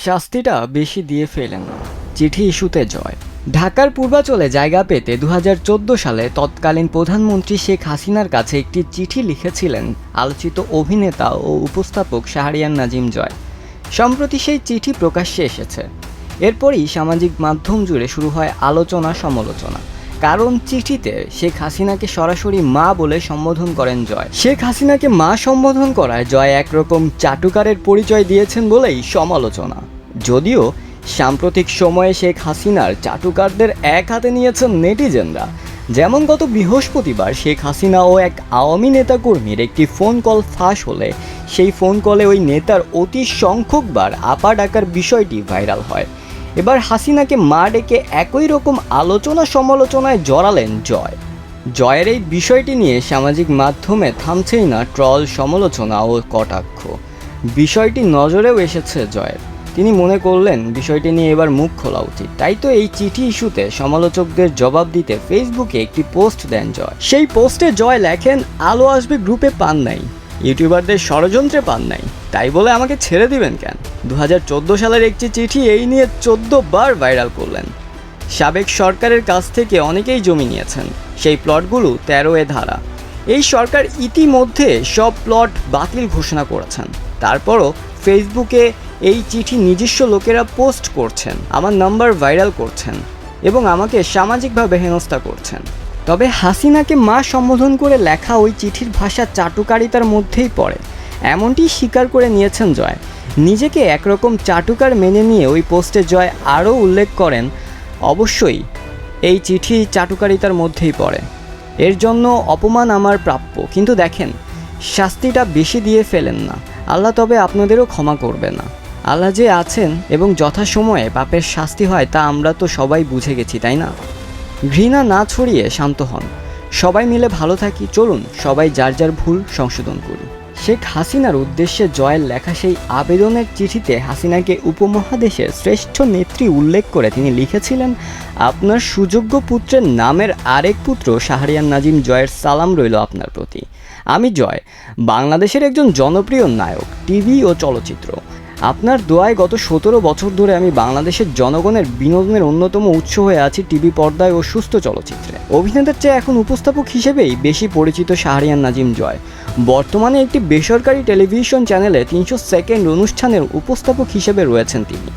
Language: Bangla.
শাস্তিটা বেশি দিয়ে ফেলেন চিঠি ইস্যুতে জয়। ঢাকার পূর্বাচলে জায়গা পেতে দু হাজার চোদ্দ সালে তৎকালীন প্রধানমন্ত্রী শেখ হাসিনার কাছে একটি চিঠি লিখেছিলেন আলোচিত অভিনেতা ও উপস্থাপক শাহরিয়ান নাজিম জয়। সম্প্রতি সেই চিঠি প্রকাশ্যে এসেছে। এরপরই সামাজিক মাধ্যম জুড়ে শুরু হয় আলোচনা সমালোচনা কারণ চিঠিতে শেখ হাসিনাকে সরাসরি মা বলে সম্বোধন করেন জয়। শেখ হাসিনাকে মা সম্বোধন করায় জয় একরকম চাটুকারের পরিচয় দিয়েছেন বলেই সমালোচনা। যদিও সাম্প্রতিক সময়ে শেখ হাসিনার চাটুকারদের এক হাতে নিয়েছেন নেটিজেনরা। যেমন গত বৃহস্পতিবার শেখ হাসিনা ও এক আওয়ামী নেতাকর্মীর একটি ফোন কল ফাঁস হলে সেই ফোন কলে ওই নেতার অতি সংখ্যকবার আপা ডাকার বিষয়টি ভাইরাল হয়। এবার হাসিনাকে মা ডেকে একই রকম আলোচনা সমালোচনায় জড়ালেন জয়। জয়ের এই বিষয়টি নিয়ে সামাজিক মাধ্যমে থামছেই না ট্রল, সমালোচনা ও কটাক্ষ। বিষয়টি নজরেও এসেছে জয়ের। তিনি মনে করলেন, বিষয়টি নিয়ে এবার মুখ খোলা উচিত। তাই তো এই চিঠি ইস্যুতে সমালোচকদের জবাব দিতে ফেসবুকে একটি পোস্ট দেন জয়। সেই পোস্টে জয় লেখেন, আলো আসবে গ্রুপে পান নাই। ইউটিউবারদের ষড়যন্ত্রে পান নাই। তাই বলে আমাকে ছেড়ে দিবেন কেন? দু হাজার চোদ্দ সালের একটি চিঠি এই নিয়ে চোদ্দ বার ভাইরাল করলেন। সাবেক সরকারের কাছ থেকে অনেকেই জমি নিয়েছেন। সেই প্লটগুলো তেরো এ ধারা। এই সরকার ইতিমধ্যে সব প্লট বাতিল ঘোষণা করেছেন। তারপরও ফেসবুকে এই চিঠি নিজস্ব লোকেরা পোস্ট করছেন, আমার নাম্বার ভাইরাল করছেন এবং আমাকে সামাজিকভাবে হেনস্থা করছেন। তবে হাসিনাকে মা সম্বোধন করে লেখা ওই চিঠির ভাষা চাটুকারিতার মধ্যেই পড়ে। এমনটি স্বীকার করে নিয়েছেন জয়। নিজেকে একরকম চাটুকার মেনে নিয়ে ওই পোস্টে জয় আরও উল্লেখ করেন, অবশ্যই এই চিঠি চাটুকারিতার মধ্যেই পড়ে। এর জন্য অপমান আমার প্রাপ্য, কিন্তু দেখেন, শাস্তিটা বেশি দিয়ে ফেলেন না। আল্লাহ তবে আপনাদেরও ক্ষমা করবে না। আল্লাহ যে আছেন এবং যথাসময়ে পাপের শাস্তি হয় তা আমরা তো সবাই বুঝে গেছি, তাই না? ঘৃণা না ছড়িয়ে শান্ত হন। সবাই মিলে ভালো থাকি, চলুন সবাই যার যার ভুল সংশোধন করি। শেখ হাসিনার উদ্দেশ্যে জয়ের লেখা সেই আবেদনের চিঠিতে হাসিনাকে উপমহাদেশের শ্রেষ্ঠ নেত্রী উল্লেখ করে তিনি লিখেছিলেন, আপনার সুযোগ্য পুত্রের নামের আরেক পুত্র শাহরিয়ান নাজিম জয়ের সালাম রইল আপনার প্রতি। আমি জয়, বাংলাদেশের একজন জনপ্রিয় নায়ক, টিভি ও চলচ্চিত্র। আপনার দোয়ায় গত সতেরো বছর ধরে আমি বাংলাদেশের জনগণের বিনোদনের অন্যতম উৎস হয়ে আছি টিভি পর্দায় ও সুস্থ চলচ্চিত্রে। অভিনেতার চেয়ে এখন উপস্থাপক হিসেবেই বেশি পরিচিত শাহরিয়ান নাজিম জয়। বর্তমানে একটি বেসরকারি টেলিভিশন চ্যানেলে তিনশো সেকেন্ড অনুষ্ঠানের উপস্থাপক হিসেবে রয়েছেন তিনি।